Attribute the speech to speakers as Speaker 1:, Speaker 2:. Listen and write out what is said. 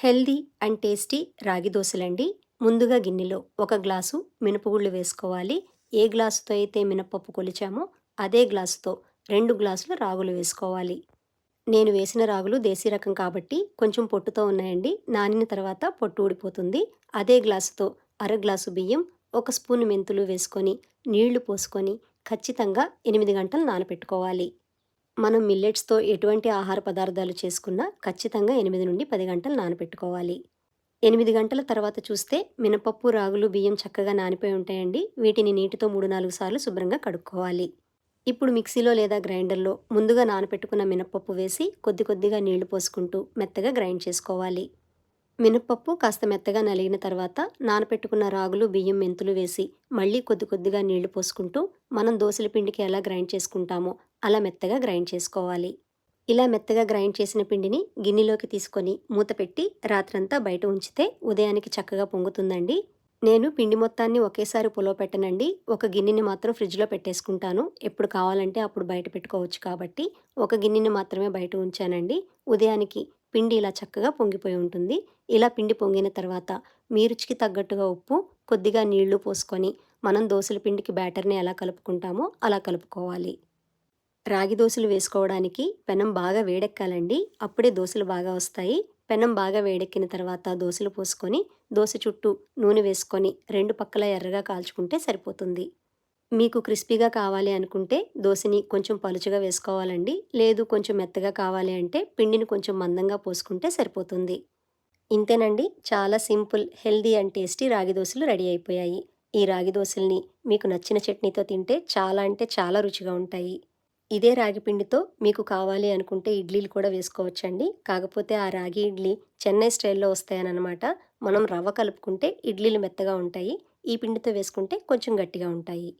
Speaker 1: Healthy and tasty రాగి దోశలండి. ముందుగా గిన్నెలో ఒక గ్లాసు మినపగుళ్ళు వేసుకోవాలి. ఏ గ్లాసుతో అయితే మినపప్పు కొలిచామో అదే గ్లాసుతో రెండు గ్లాసులు రాగులు వేసుకోవాలి. నేను వేసిన రాగులు దేశీ రకం కాబట్టి కొంచెం పొట్టుతో ఉన్నాయండి. నానిన తర్వాత పొట్టు ఊడిపోతుంది. అదే గ్లాసుతో అర గ్లాసు బియ్యం ఒక స్పూన్ మెంతులు వేసుకొని నీళ్ళు పోసుకొని ఖచ్చితంగా ఎనిమిది గంటలు నానపెట్టుకోవాలి. మనం మిల్లెట్స్తో ఎటువంటి ఆహార పదార్థాలు చేసుకున్నా ఖచ్చితంగా ఎనిమిది నుండి పది గంటలు నానపెట్టుకోవాలి. ఎనిమిది గంటల తర్వాత చూస్తే మినపప్పు రాగులు బియ్యం చక్కగా నానిపోయి ఉంటాయండి. వీటిని నీటితో మూడు నాలుగు సార్లు శుభ్రంగా కడుక్కోవాలి. ఇప్పుడు మిక్సీలో లేదా గ్రైండర్లో ముందుగా నానపెట్టుకున్న మినపప్పు వేసి కొద్ది కొద్దిగా నీళ్ళు పోసుకుంటూ మెత్తగా గ్రైండ్ చేసుకోవాలి. మినప్పప్పు కాస్త మెత్తగా నలిగిన తర్వాత నానపెట్టుకున్న రాగులు బియ్యం మెంతులు వేసి మళ్ళీ కొద్ది కొద్దిగా నీళ్ళు పోసుకుంటూ మనం దోశల పిండికి ఎలా గ్రైండ్ చేసుకుంటామో అలా మెత్తగా గ్రైండ్ చేసుకోవాలి. ఇలా మెత్తగా గ్రైండ్ చేసిన పిండిని గిన్నెలోకి తీసుకొని మూత పెట్టి రాత్రంతా బయట ఉంచితే ఉదయానికి చక్కగా పొంగుతుందండి. నేను పిండి మొత్తాన్ని ఒకేసారి పులో పెట్టనండి. ఒక గిన్నెని మాత్రం ఫ్రిడ్జ్లో పెట్టేసుకుంటాను. ఎప్పుడు కావాలంటే అప్పుడు బయట పెట్టుకోవచ్చు కాబట్టి ఒక గిన్నెని మాత్రమే బయట ఉంచానండి. ఉదయానికి పిండి ఇలా చక్కగా పొంగిపోయి ఉంటుంది. ఇలా పిండి పొంగిన తర్వాత మీ రుచికి తగ్గట్టుగా ఉప్పు కొద్దిగా నీళ్ళు పోసుకొని మనం దోశల పిండికి బ్యాటర్ని ఎలా కలుపుకుంటామో అలా కలుపుకోవాలి. రాగి దోశలు వేసుకోవడానికి పెనం బాగా వేడెక్కాలండి. అప్పుడే దోశలు బాగా వస్తాయి. పెనం బాగా వేడెక్కిన తర్వాత దోశలు పోసుకొని దోశ చుట్టూ నూనె వేసుకొని రెండు పక్కల ఎర్రగా కాల్చుకుంటే సరిపోతుంది. మీకు క్రిస్పీగా కావాలి అనుకుంటే దోశని కొంచెం పలుచగా వేసుకోవాలండి. లేదు కొంచెం మెత్తగా కావాలి అంటే పిండిని కొంచెం మందంగా పోసుకుంటే సరిపోతుంది. ఇంతేనండి. చాలా సింపుల్ హెల్దీ అండ్ టేస్టీ రాగి దోశలు రెడీ అయిపోయాయి. ఈ రాగి దోశల్ని మీకు నచ్చిన చట్నీతో తింటే చాలా అంటే చాలా రుచిగా ఉంటాయి. ఇదే రాగి పిండితో మీకు కావాలి అనుకుంటే ఇడ్లీలు కూడా వేసుకోవచ్చండి. కాకపోతే ఆ రాగి ఇడ్లీ చెన్నై స్టైల్లో వస్తాయనమాట. మనం రవ్వ కలుపుకుంటే ఇడ్లీలు మెత్తగా ఉంటాయి. ఈ పిండితో వేసుకుంటే కొంచెం గట్టిగా ఉంటాయి.